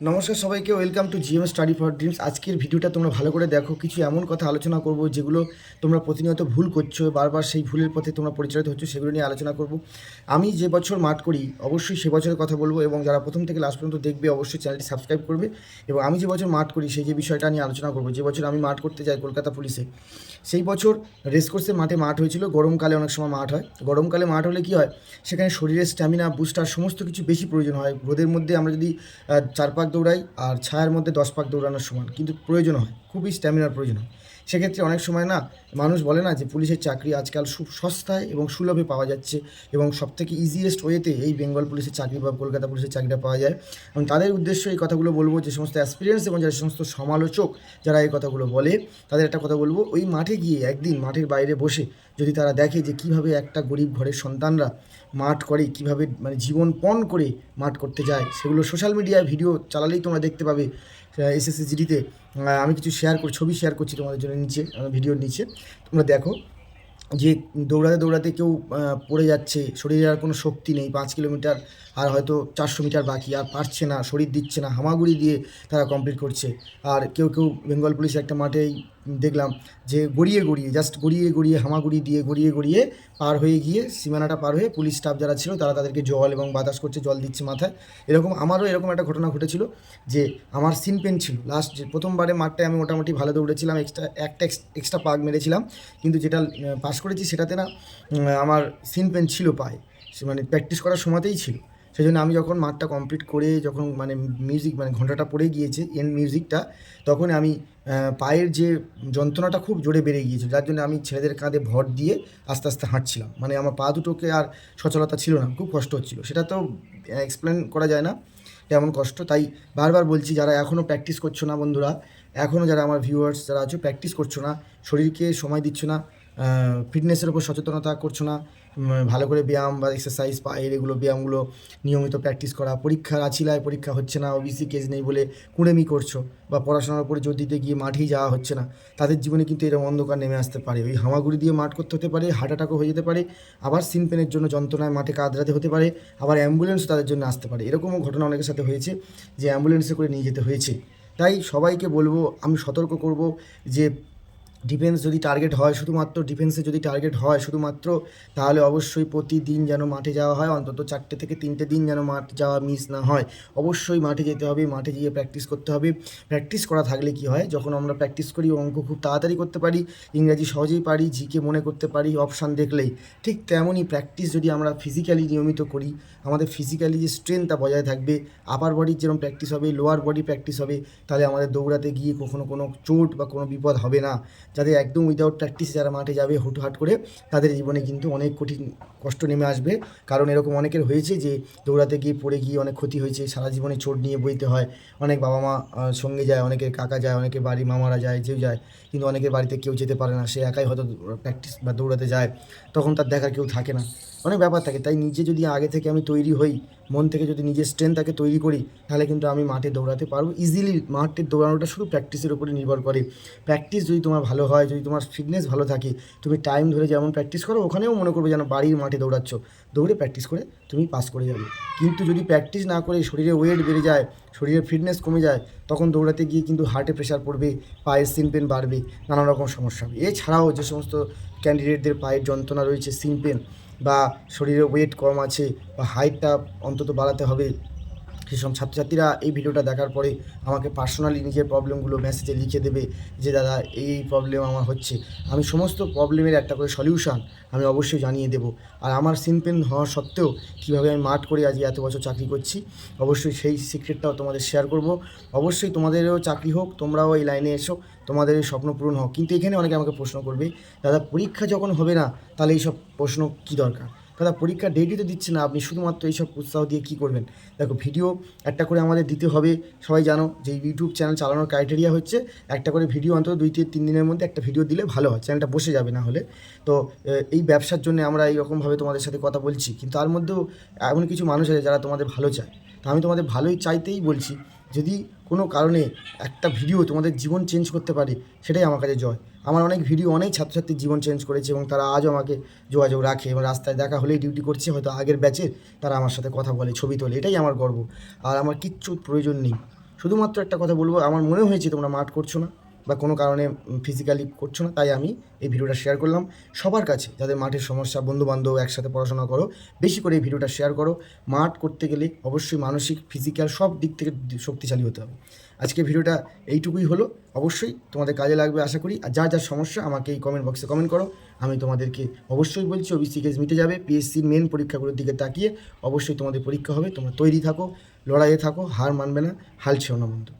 নমস্কার সবাইকে welcome to GM study for dreams আজকের ভিডিওটা তোমরা ভালো করে দেখো, কিছু এমন কথা আলোচনা করব যেগুলো তোমরা প্রতিনিয়ত ভুল করছ, বারবার সেই ভুলের পথে তোমরা পরিচালিত হচ্ছে, সেগুলো নিয়ে আলোচনা করব। আমি যে বছর মাঠ করি, অবশ্যই সে বছরের কথা বলব এবং যারা প্রথম থেকে লাস্ট পর্যন্ত দেখবে, অবশ্যই চ্যানেলটি সাবস্ক্রাইব করবে। এবং আমি যে বছর মাঠ করি, সেই যে বিষয়টা নিয়ে আলোচনা করব, যে বছর আমি মাঠ করতে যাই কলকাতা পুলিশে, সেই বছর রেসকোর্সের মাঠে মাঠ হয়েছিল, গরমকালে অনেক সময় মাঠ হয়। গরমকালে মাঠ হলে কি হয়? সেখানে শরীরের স্ট্যামিনা বুস্টার সমস্ত কিছু বেশি প্রয়োজন হয়। রোদের মধ্যে আমরা যদি চার পাক দৌড়াই আর ছায়ার মধ্যে দশ পাক দৌড়ানোর সমান। কিন্তু প্রয়োজন হয়, খুবই স্ট্যামিনার প্রয়োজন হয়। সেক্ষেত্রে অনেক সময় না মানুষ বলে না যে পুলিশের চাকরি আজকাল খুব সস্তায় এবং সুলভে পাওয়া যাচ্ছে এবং সবথেকে ইজিয়েস্ট ওয়েতে এই বেঙ্গল পুলিশের চাকরি বা কলকাতা পুলিশের চাকরিটা পাওয়া যায়। এবং তাদের উদ্দেশ্য এই কথাগুলো বলব যে সমস্ত অ্যাসপিরিয়েন্স এবং যারা সমস্ত সমালোচক যারা এই কথাগুলো বলে, তাদের একটা কথা বলব, ওই মাঠে গিয়ে একদিন মাঠের বাইরে বসে যদি তারা দেখে যে কীভাবে একটা গরিব ঘরের সন্তানরা মাঠ করে, কীভাবে মানে জীবন পণ করে মাঠ করতে যায়, সেগুলো সোশ্যাল মিডিয়ায় ভিডিও চালালেই তোমরা দেখতে পাবে এসএসসি জিডিতে আমি কিছু শেয়ার করি, ছবি শেয়ার করছি তোমাদের জন্য নিচে ভিডিওর নিচে। তোমরা দেখো। যে দৌড়াতে দৌড়াতে কেউ পড়ে যাচ্ছে, শরীরে আর কোনো শক্তি নেই, পাঁচ কিলোমিটার আর হয়তো চারশো মিটার বাকি, আর পারছে না, শরীর দিচ্ছে না, হামাগুড়ি দিয়ে তারা কমপ্লিট করছে। আর কেউ কেউ বেঙ্গল পুলিশ একটা মাঠেই দেখলাম যে গড়িয়ে গড়িয়ে জাস্ট গড়িয়ে গড়িয়ে, হামাগুড়ি দিয়ে গড়িয়ে গড়িয়ে পার হয়ে গিয়ে, সীমানাটা পার হয়ে পুলিশ স্টাফ যারা ছিল, তারা তাদেরকে জল এবং বাতাস করছে, জল দিচ্ছে মাথায়। এরকম আমারও এরকম একটা ঘটনা ঘটেছিল যে আমার সিন পেন ছিল। লাস্ট প্রথমবারে মাঠটায় আমি মোটামুটি ভালো দৌড়েছিলাম এক্সট্রা একটা এক্সট্রা পাক মেরেছিলাম। কিন্তু যেটা পাস করেছি সেটাতে না আমার সিন পেন ছিল পায়ে। মানে প্র্যাকটিস করার সময়তেই ছিল। সেই জন্য আমি যখন মাঠটা কমপ্লিট করে যখন মানে মিউজিক মানে ঘন্টাটা পড়ে গিয়েছে এন মিউজিকটা তখন আমি পায়ের যে যন্ত্রণাটা খুব জোরে বেড়ে গিয়েছিল। যার জন্য আমি ছেলেদের কাঁধে ভর দিয়ে আস্তে আস্তে হাঁটছিলাম। মানে আমার পা দুটোকে আর সচলতা ছিল না, খুব কষ্ট হচ্ছিল। সেটা তো এক্সপ্লেন করা যায় না তেমন কষ্ট। তাই বারবার বলছি, যারা এখনও প্র্যাকটিস করছ না বন্ধুরা এখনও যারা আমার ভিউয়ার্স যারা আছো প্র্যাকটিস করছ না, শরীরকে সময় দিচ্ছ না ফিটনেসের উপর সচেতনতা করছ না? ভালো করে ব্যায়াম বা এক্সারসাইজ পায়ের এগুলো ব্যায়ামগুলো নিয়মিত প্র্যাকটিস করা। পরীক্ষার আছিলায় পরীক্ষা হচ্ছে না ওবিসি কেস নেই বলে কুড়েমি করছ বা পড়াশোনার উপরে জোর দিতে গিয়ে মাঠেই যাওয়া হচ্ছে না। তাদের জীবনে কিন্তু এরকম অন্ধকার নেমে আসতে পারে। ওই হামাগুড়ি দিয়ে মাঠ করতে হতে পারে হার্ট অ্যাটাকও হয়ে যেতে পারে, আবার সিন পেনের জন্য যন্ত্রণায় মাঠে কাঁদরাতে হতে পারে, আবার অ্যাম্বুলেন্সও তাদের জন্য আসতে পারে। এরকমও ঘটনা অনেকের সাথে হয়েছে যে অ্যাম্বুলেন্সে করে নিয়ে যেতে হয়েছে। তাই সবাইকে বলব, আমি সতর্ক করব যে ডিফেন্স যদি টার্গেট হয় শুধুমাত্র ডিফেন্সে যদি টার্গেট হয় শুধুমাত্র, তাহলে অবশ্যই প্রতিদিন যেন মাঠে যাওয়া হয়। অন্তত চারটে থেকে তিনটে দিন যেন মাঠ যাওয়া মিস না হয়। অবশ্যই মাঠে যেতে হবে, মাঠে গিয়ে প্র্যাকটিস করতে হবে। প্র্যাকটিস করা থাকলে কি হয়? যখন আমরা প্র্যাকটিস করি অঙ্ক খুব তাড়াতাড়ি করতে পারি, ইংরাজি সহজেই পারি জিকে মনে করতে পারি অপশান দেখলেই। ঠিক তেমনই প্র্যাকটিস যদি আমরা ফিজিক্যালি নিয়মিত করি, আমাদের ফিজিক্যালি যে স্ট্রেংথটা বজায় থাকবে আপার বডির যেরকম প্র্যাকটিস হবে লোয়ার বডি প্র্যাকটিস হবে, তাহলে আমাদের দৌড়াতে গিয়ে কখনো কোনো চোট বা কোনো বিপদ হবে না। যাদের একদম উইদাউট প্র্যাকটিস যারা মাঠে যাবে হুটহাট করে, তাদের জীবনে কিন্তু অনেক কঠিন কষ্ট নেমে আসবে। কারণ এরকম অনেকের হয়েছে যে দৌড়াতে গিয়ে পড়ে গিয়ে অনেক ক্ষতি হয়েছে, সারা জীবনে চোট নিয়ে বইতে হয়, অনেক বাবা মা সঙ্গে যায়, অনেকের কাকা যায়, অনেকের বাড়ি মামারা যায় যেও যায়, কিন্তু অনেকের বাড়িতে কেউ যেতে পারে না, সে একাই হয়তো প্র্যাকটিস বা দৌড়াতে যায়, তখন তার দেখার কেউ থাকে না। অনেক ব্যাপার থাকে। তাই নিজে যদি আগে থেকে আমি তৈরি হই, মন থেকে যদি নিজের স্ট্রেংথটাকে তৈরি করি, তাহলে কিন্তু আমি মাঠে দৌড়াতে পারব ইজিলি মাঠে দৌড়ানোটা শুধু প্র্যাকটিসের উপরে নির্ভর করে। প্র্যাকটিস যদি তোমার ভালো হয়, যদি তোমার ফিটনেস ভালো থাকে, তুমি টাইম ধরে যেমন প্র্যাকটিস করো, ওখানেও মনে করবে যেন বাড়ির মাঠে দৌড়াচ্ছ। দৌড়ে প্র্যাকটিস করে তুমি পাস করে যাবে। কিন্তু যদি প্র্যাকটিস না করে শরীরে ওয়েট বেড়ে যায় শরীরের ফিটনেস কমে যায়, তখন দৌড়াতে গিয়ে কিন্তু হার্টে প্রেশার পড়বে, পায়ের সিন পেন বাড়বে নানা রকম সমস্যা হবে। এছাড়াও যে সমস্ত ক্যান্ডিডেটদের পায়ের যন্ত্রণা রয়েছে সিন পেন বা শরীরে ওয়েট কম আছে বা হাইটটা অন্তত বাড়াতে হবে সেসব ছাত্রছাত্রীরা এই ভিডিওটা দেখার পরে আমাকে পার্সোনালি নিজের প্রবলেমগুলো মেসেজে লিখে দেবে যে, দাদা, এই এই প্রবলেম আমার হচ্ছে। আমি সমস্ত প্রবলেমের একটা করে সলিউশন আমি অবশ্যই জানিয়ে দেবো। আর আমার সিনপেন হওয়া সত্ত্বেও কীভাবে আমি মাঠ করে আজ এত বছর চাকরি করছি, অবশ্যই সেই সিক্রেটটাও তোমাদের শেয়ার করব। অবশ্যই তোমাদেরও চাকরি হোক, তোমরাও এই লাইনে এসো, তোমাদের এই স্বপ্ন পূরণ হোক। কিন্তু এখানে অনেকে আমাকে প্রশ্ন করবে, দাদা, পরীক্ষা যখন হবে না, তাহলে এইসব প্রশ্ন কী দরকার? দাদা পরীক্ষা ডেটই তো দিচ্ছে না। আপনি শুধুমাত্র এইসব উৎসাহ দিয়ে কী করবেন? দেখো ভিডিও একটা করে আমাদের দিতে হবে। সবাই জানো যে ইউটিউব চ্যানেল চালানোর ক্রাইটেরিয়া হচ্ছে একটা করে ভিডিও অন্তত দুই থেকে তিন দিনের মধ্যে একটা ভিডিও দিলে ভালো হয়। চ্যানেলটা বসে যাবে না হলে। তো এই ব্যবসার জন্য আমরা এইরকমভাবে তোমাদের সাথে কথা বলছি। কিন্তু তার মধ্যেও এমন কিছু মানুষ আছে যারা তোমাদের ভালো চায়। তো আমি তোমাদের ভালোই চাইতেই বলছি, যদি কোনো কারণে একটা ভিডিও তোমাদের জীবন চেঞ্জ করতে পারে, সেটাই আমার কাছে জয়। আমার অনেক ভিডিও, অনেক ছাত্রছাত্রীর জীবন চেঞ্জ করেছে এবং তারা আজও আমাকে যোগাযোগ রাখে এবং রাস্তায় দেখা হলেই ডিউটি করছে। হয়তো আগের ব্যাচের তারা আমার সাথে কথা বলে, ছবি তোলে, এটাই আমার গর্ব। আর আমার কিচ্ছু প্রয়োজন নেই। শুধুমাত্র একটা কথা বলব, আমার মনে হয়েছে তোমরা মাঠ করছ না। বা কোনো কারণে ফিজিক্যালি করছ না, তাই আমি এই ভিডিওটা শেয়ার করলাম। সবার কাছে যাদের মাঠের সমস্যা, বন্ধুবান্ধব একসাথে পড়াশোনা করো, বেশি করে এই ভিডিওটা শেয়ার করো। মাঠ করতে গেলে অবশ্যই মানসিক ফিজিক্যাল সব দিক থেকে শক্তিশালী হতে হবে। আজকে ভিডিওটা এইটুকুই হলো। অবশ্যই তোমাদের কাজে লাগবে আশা করি। আর যা যা সমস্যা আমাকে এই কমেন্ট বক্সে কমেন্ট করো। আমি তোমাদেরকে অবশ্যই বলছি ওবিসি কেস মিটে যাবে। পিএসসির মেন পরীক্ষাগুলোর দিকে তাকিয়ে অবশ্যই তোমাদের পরীক্ষা হবে। তোমরা তৈরি থাকো, লড়াইয়ে থাকো, হার মানবে না, হাল ছেও না বন্ধু।